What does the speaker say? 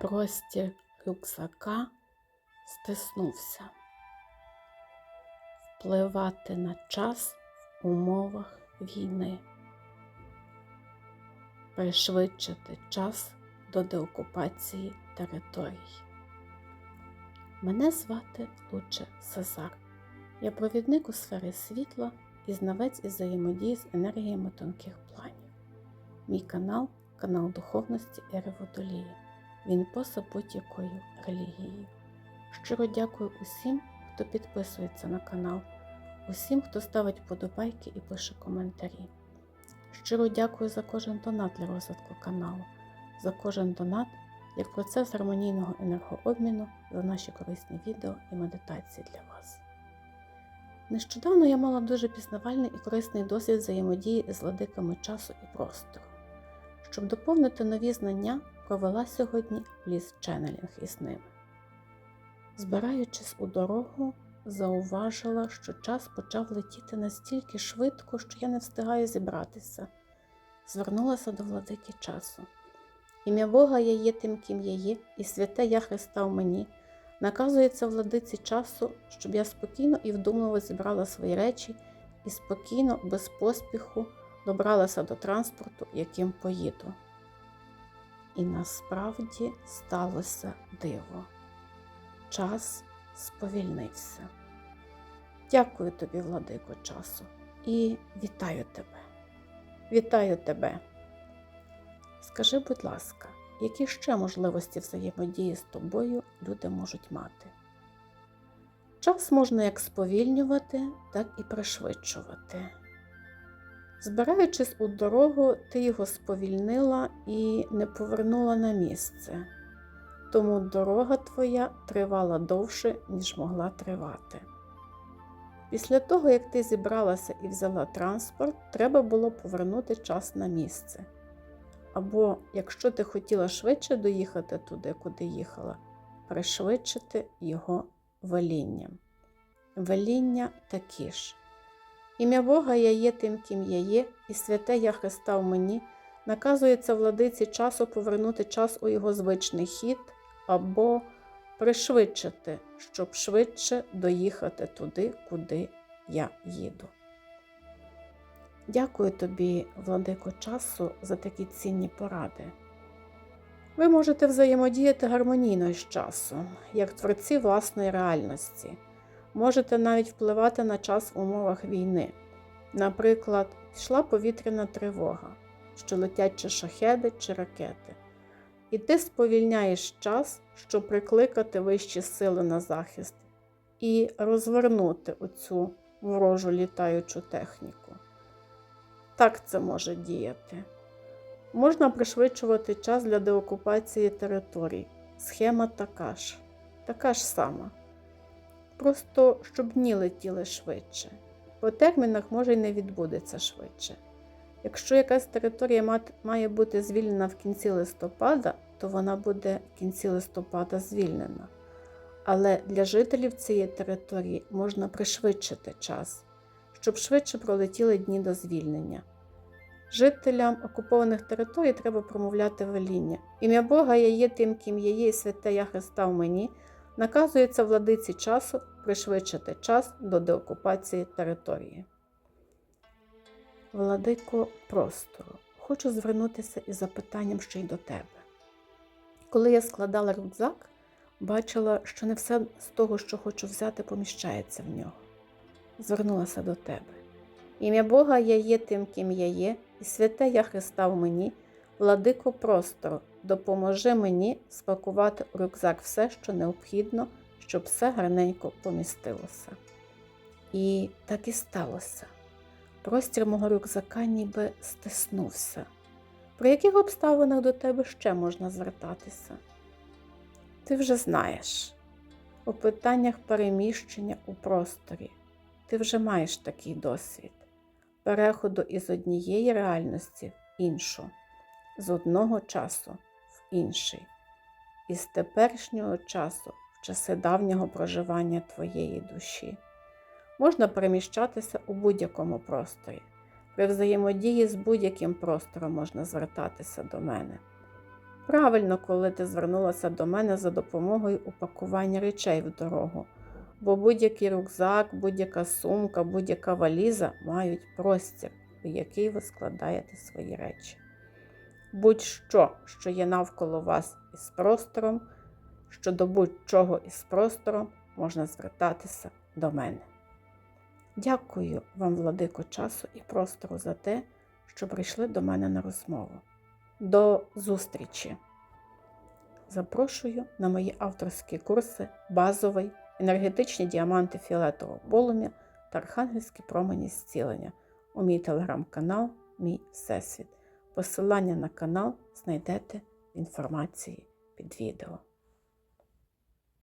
Простір рюкзака стиснувся. Впливати на час в умовах війни. Пришвидшити час до деокупації територій. Мене звати Луче Сезар. Я провідник у сфері світла і знавець із взаємодії з енергіями тонких планів. Мій канал канал духовності Ери Водолії. Він поза будь-якою релігією. Щиро дякую усім, хто підписується на канал, усім, хто ставить вподобайки і пише коментарі. Щиро дякую за кожен донат для розвитку каналу, за кожен донат як процес гармонійного енергообміну за наші корисні відео і медитації для вас. Нещодавно я мала дуже пізнавальний і корисний досвід взаємодії з владиками часу і простору. Щоб доповнити нові знання, провела сьогодні ліс ченнелінг із ними. Збираючись у дорогу, зауважила, що час почав летіти настільки швидко, що я не встигаю зібратися. Звернулася до владики часу. Ім'я Бога я є тим, ким я є, і святе я Христа в мені. Наказується владиці часу, щоб я спокійно і вдумливо зібрала свої речі і спокійно, без поспіху, добралася до транспорту, яким поїду. І насправді сталося диво. Час сповільнився. Дякую тобі, владико часу, і вітаю тебе. Вітаю тебе. Скажи, будь ласка, які ще можливості взаємодії з тобою люди можуть мати? Час можна як сповільнювати, так і пришвидшувати. Збираючись у дорогу, ти його сповільнила і не повернула на місце, тому дорога твоя тривала довше, ніж могла тривати. Після того, як ти зібралася і взяла транспорт, треба було повернути час на місце. Або, якщо ти хотіла швидше доїхати туди, куди їхала, пришвидшити його велінням. Веління такі ж. Ім'я Бога я є тим, ким я є, і святе я Христа в мені, наказується владиці часу повернути час у його звичний хід, або пришвидшити, щоб швидше доїхати туди, куди я їду. Дякую тобі, владико часу, за такі цінні поради. Ви можете взаємодіяти гармонійно з часом, як творці власної реальності. Можете навіть впливати на час в умовах війни. Наприклад, йшла повітряна тривога, що летять чи шахеди, чи ракети. І ти сповільняєш час, щоб прикликати вищі сили на захист і розвернути оцю ворожу літаючу техніку. Так це може діяти. Можна пришвидшувати час для деокупації територій. Схема така ж, така ж сама. Просто щоб дні летіли швидше. По термінах може й не відбудеться швидше. Якщо якась територія має бути звільнена в кінці листопада, то вона буде в кінці листопада звільнена. Але для жителів цієї території можна пришвидшити час, щоб швидше пролетіли дні до звільнення. Жителям окупованих територій треба промовляти веління. Ім'я Бога я є тим, ким я є, і святе я Христа в мені, наказується владиці часу пришвидшити час до деокупації території. Владико простору, хочу звернутися із запитанням ще й до тебе. Коли я складала рюкзак, бачила, що не все з того, що хочу взяти, поміщається в нього. Звернулася до тебе. Ім'я Бога я є тим, ким я є, і святе я Христа в мені, владико простору, допоможи мені спакувати у рюкзак все, що необхідно, щоб все гарненько помістилося. І так і сталося. Простір мого рюкзака ніби стиснувся. Про яких обставинах до тебе ще можна звертатися? Ти вже знаєш у питаннях переміщення у просторі. Ти вже маєш такий досвід переходу із однієї реальності в іншу, з одного часу в інший, із теперішнього часу в часи давнього проживання твоєї душі. Можна переміщатися у будь-якому просторі. При взаємодії з будь-яким простором можна звертатися до мене. правильно, коли ти звернулася до мене за допомогою упакування речей в дорогу. Бо будь-який рюкзак, будь-яка сумка, будь-яка валіза мають простір, у який ви складаєте свої речі. Будь-що, що є навколо вас із простором, щодо будь-чого із простором можна звертатися до мене. Дякую вам, владико, часу і простору за те, що прийшли до мене на розмову. До зустрічі! Запрошую на мої авторські курси базовий, енергетичні діаманти фіолетового полум'я та архангельські промені зцілення у мій телеграм-канал Мій Всесвіт. Посилання на канал знайдете в інформації під відео.